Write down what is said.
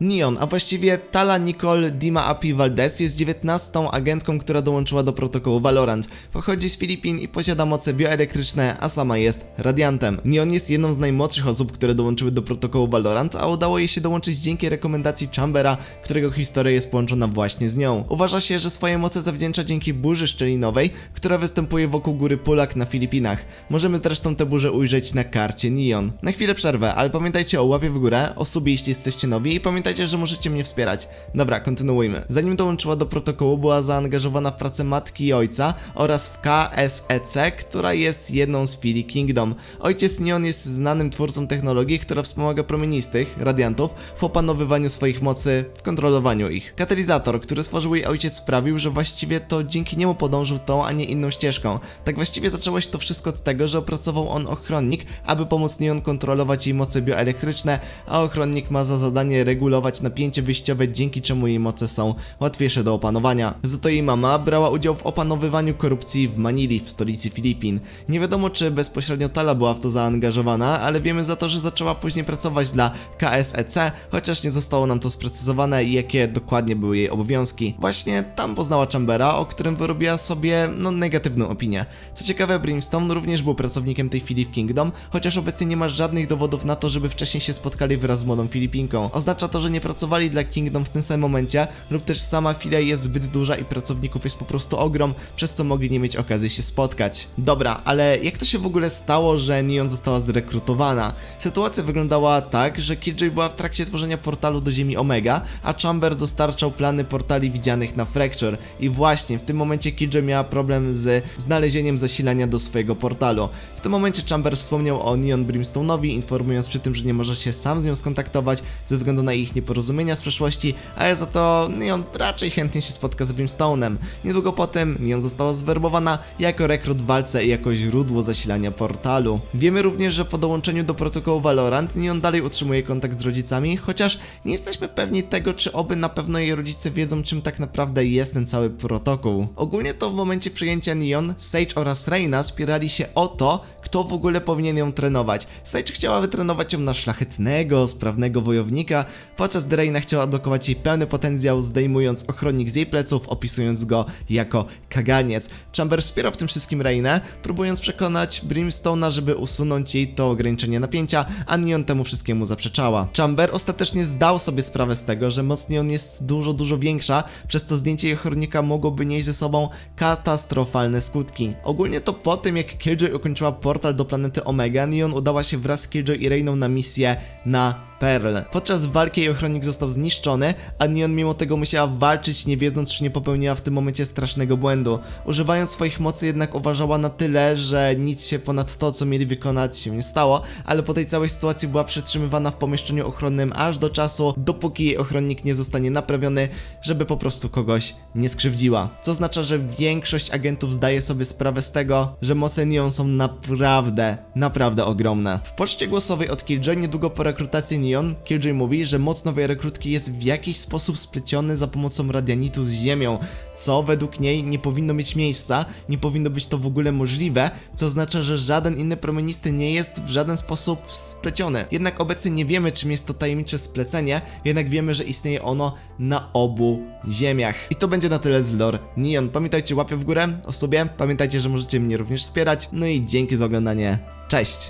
Neon, a właściwie Tala Nicole Dima Api Valdez jest 19 agentką, która dołączyła do protokołu Valorant. Pochodzi z Filipin i posiada moce bioelektryczne, a sama jest radiantem. Neon jest jedną z najmłodszych osób, które dołączyły do protokołu Valorant, a udało jej się dołączyć dzięki rekomendacji Chambera, którego historia jest połączona właśnie z nią. Uważa się, że swoje moce zawdzięcza dzięki burzy szczelinowej, która występuje wokół góry Pulak na Filipinach. Możemy zresztą tę burzę ujrzeć na karcie Neon. Na chwilę przerwę, ale pamiętajcie o łapie w górę, o subie jeśli jesteście nowi i pamiętajcie, że możecie mnie wspierać. Dobra, kontynuujmy. Zanim dołączyła do protokołu, była zaangażowana w pracę matki i ojca oraz w KSEC, która jest jedną z filii Kingdom. Ojciec Neon jest znanym twórcą technologii, która wspomaga promienistych, radiantów, w opanowywaniu swoich mocy, w kontrolowaniu ich. Katalizator, który stworzył jej ojciec sprawił, że właściwie to dzięki niemu podążył tą, a nie inną ścieżką. Tak właściwie zaczęło się to wszystko od tego, że opracował on ochronnik, aby pomóc Neon kontrolować jej moce bioelektryczne, a ochronnik ma za zadanie regulować napięcie wyjściowe, dzięki czemu jej moce są łatwiejsze do opanowania. Za to jej mama brała udział w opanowywaniu korupcji w Manili, w stolicy Filipin. Nie wiadomo, czy bezpośrednio Tala była w to zaangażowana, ale wiemy za to, że zaczęła później pracować dla KSEC, chociaż nie zostało nam to sprecyzowane, jakie dokładnie były jej obowiązki. Właśnie tam poznała Chambera, o którym wyrobiła sobie, no, negatywną opinię. Co ciekawe, Brimstone również był pracownikiem tej chwili w Kingdom, chociaż obecnie nie ma żadnych dowodów na to, żeby wcześniej się spotkali wraz z młodą Filipinką. Oznacza to, że nie pracowali dla Kingdom w tym samym momencie, lub też sama filia jest zbyt duża i pracowników jest po prostu ogrom, przez co mogli nie mieć okazji się spotkać. Dobra, ale jak to się w ogóle stało, że Neon została zrekrutowana? Sytuacja wyglądała tak, że Killjoy była w trakcie tworzenia portalu do Ziemi Omega, a Chamber dostarczał plany portali widzianych na Fracture. I właśnie w tym momencie Killjoy miała problem z znalezieniem zasilania do swojego portalu. W tym momencie Chamber wspomniał o Neon Brimstone'owi, informując przy tym, że nie może się sam z nią skontaktować ze względu na ich nieporozumienia z przeszłości, ale za to Neon raczej chętnie się spotka z Brimstone'em. Niedługo potem Neon została zwerbowana jako rekrut w walce i jako źródło zasilania portalu. Wiemy również, że po dołączeniu do protokołu Valorant Neon dalej utrzymuje kontakt z rodzicami, chociaż nie jesteśmy pewni tego, czy oby na pewno jej rodzice wiedzą, czym tak naprawdę jest ten cały protokół. Ogólnie to w momencie przyjęcia Neon, Sage oraz Reina spierali się o to, kto w ogóle powinien ją trenować. Sage chciała wytrenować ją na szlachetnego, sprawnego wojownika, podczas gdy Reina chciała odblokować jej pełny potencjał, zdejmując ochronnik z jej pleców, opisując go jako kaganiec. Chamber wspierał w tym wszystkim Reinę, próbując przekonać Brimstone'a, żeby usunąć jej to ograniczenie napięcia, a Neon temu wszystkiemu zaprzeczała. Chamber ostatecznie zdał sobie sprawę z tego, że moc Neon jest dużo, dużo większa, przez to zdjęcie jej ochronnika mogłoby nieść ze sobą katastrofalne skutki. Ogólnie to po tym, jak Killjoy ukończyła portal do planety Omega, Neon udała się wraz z Killjoy i Reiną na misję na Pearl. Podczas walki jej ochronnik został zniszczony, a Neon mimo tego musiała walczyć, nie wiedząc, czy nie popełniła w tym momencie strasznego błędu. Używając swoich mocy jednak uważała na tyle, że nic się ponad to, co mieli wykonać, się nie stało, ale po tej całej sytuacji była przetrzymywana w pomieszczeniu ochronnym aż do czasu, dopóki jej ochronnik nie zostanie naprawiony, żeby po prostu kogoś nie skrzywdziła. Co oznacza, że większość agentów zdaje sobie sprawę z tego, że moce Neon są naprawdę, naprawdę ogromne. W poczcie głosowej od Killjoy niedługo po rekrutacji Neon, Killjoy mówi, że moc nowej rekrutki jest w jakiś sposób spleciony za pomocą radianitu z ziemią, co według niej nie powinno mieć miejsca, nie powinno być to w ogóle możliwe, co oznacza, że żaden inny promienisty nie jest w żaden sposób spleciony. Jednak obecnie nie wiemy, czym jest to tajemnicze splecenie, jednak wiemy, że istnieje ono na obu ziemiach. I to będzie na tyle z lore Neon. Pamiętajcie łapie w górę o sobie, pamiętajcie, że możecie mnie również wspierać, no i dzięki za oglądanie. Cześć!